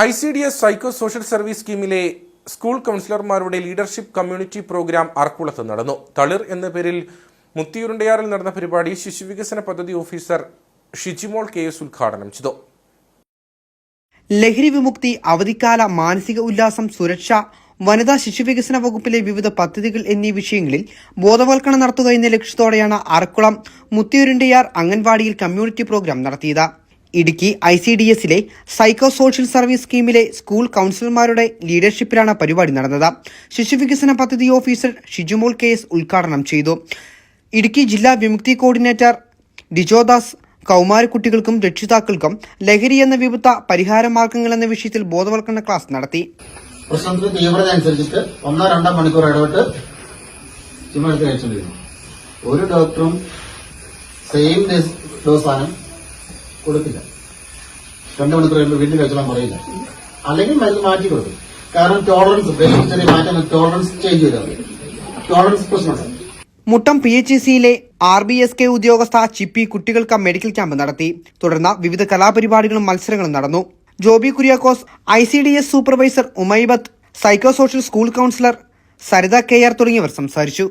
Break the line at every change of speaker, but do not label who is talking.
I C D S psycho social service സ്കീമിലെ school കൗൺസിലർമാരുടെ leadership community programme ആർക്കുളത്ത് നടന്നു. തളിർ എന്ന പേരിൽ മുത്തിയുരുണ്ടയാറിൽ നടന്ന പരിപാടി ശിശുവികസന പദ്ധതി ഓഫീസർ ഷിജിമോൾ കെ എസ് ഉദ്ഘാടനം ചെയ്തു.
ലഹരി വിമുക്തി അവധിക്കാല മാനസിക ഉല്ലാസം സുരക്ഷ വനിതാ ശിശുവികസന വകുപ്പിലെ വിവിധ പദ്ധതികൾ എന്നീ വിഷയങ്ങളിൽ ബോധവൽക്കരണം നടത്തുക എന്ന ലക്ഷ്യത്തോടെയാണ് അറക്കുളം മുത്തിയുരുണ്ടയാർ അംഗൻവാടിയിൽ കമ്മ്യൂണിറ്റി പ്രോഗ്രാം നടത്തിയത്. ഇടുക്കി ഐ സി ഡി എസിലെ സൈക്കോ സോഷ്യൽ സർവീസ് സ്കീമിലെ സ്കൂൾ കൗൺസിലർമാരുടെ ലീഡർഷിപ്പിലാണ് പരിപാടി നടന്നത്. ശിശുവികസന പദ്ധതി ഓഫീസർ ഷിജുമോൾ കെ എസ് ഉദ്ഘാടനം ചെയ്തു. ഇടുക്കി ജില്ലാ വിമുക്തി കോർഡിനേറ്റർ ഡിജോദാസ് കൗമാരക്കുട്ടികൾക്കും രക്ഷിതാക്കൾക്കും ലഹരി എന്ന വിപുത്ത പരിഹാര മാർഗങ്ങൾ എന്ന വിഷയത്തിൽ ബോധവൽക്കരണ ക്ലാസ് നടത്തി.
തീവ്രത അനുസരിച്ചിട്ട് ഒന്നോ രണ്ടോ മണിക്കൂർ ഇടപെട്ട് ചുമടുത്ത് ഒരു ഡോക്ടറും സെയിം ഡോസ് സാധനം കൊടുക്കില്ല രണ്ട് മണിക്കൂർ വീണ്ടും കഴിച്ചോളാൻ പറയില്ല അല്ലെങ്കിൽ മരുന്ന് മാറ്റി കൊടുക്കും. കാരണം ടോളറൻസ് ചെറിയ മാറ്റം ടോളറൻസ് ചേഞ്ച് ചെയ്താൽ ടോളറൻസ് പ്രശ്നമുണ്ട്.
മുട്ടം പി എച്ച് സിയിലെ ആർ ബി എസ് കെ ഉദ്യോഗസ്ഥ ചിപ്പി കുട്ടികൾക്ക് മെഡിക്കൽ ക്യാമ്പ് നടത്തി. തുടർന്ന് വിവിധ കലാപരിപാടികളും മത്സരങ്ങളും നടന്നു. Joby Kuriakose I C D S supervisor Umaibath psychosocial school counsellor Saritha K R തുടങ്ങിയവർ സംസാരിച്ചു.